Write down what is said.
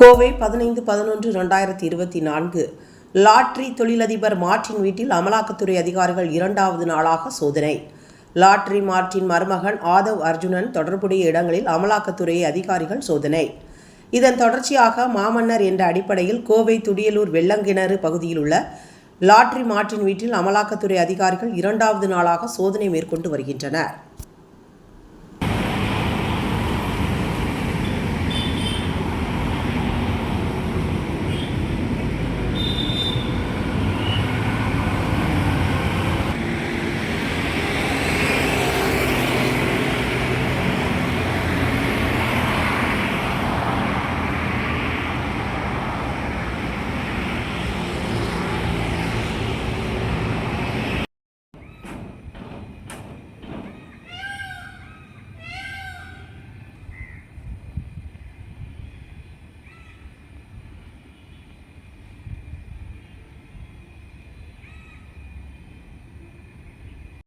கோவை பதினைந்து பதினொன்று ரெண்டாயிரத்தி இருபத்தி நான்கு. லாட்ரி தொழிலதிபர் மார்டின் வீட்டில் அமலாக்கத்துறை அதிகாரிகள் இரண்டாவது நாளாக சோதனை. லாட்ரி மார்டின் மருமகன் ஆதவ் அர்ஜுனன் தொடர்புடைய இடங்களில் அமலாக்கத்துறை அதிகாரிகள் சோதனை. இதன் தொடர்ச்சியாக மாமன்னர் என்ற அடிப்படையில் கோவை துடியலூர் வெள்ளங்கிணறு பகுதியில் உள்ள லாட்ரி மார்டின் வீட்டில் அமலாக்கத்துறை அதிகாரிகள் இரண்டாவது நாளாக சோதனை மேற்கொண்டு வருகின்றனர்.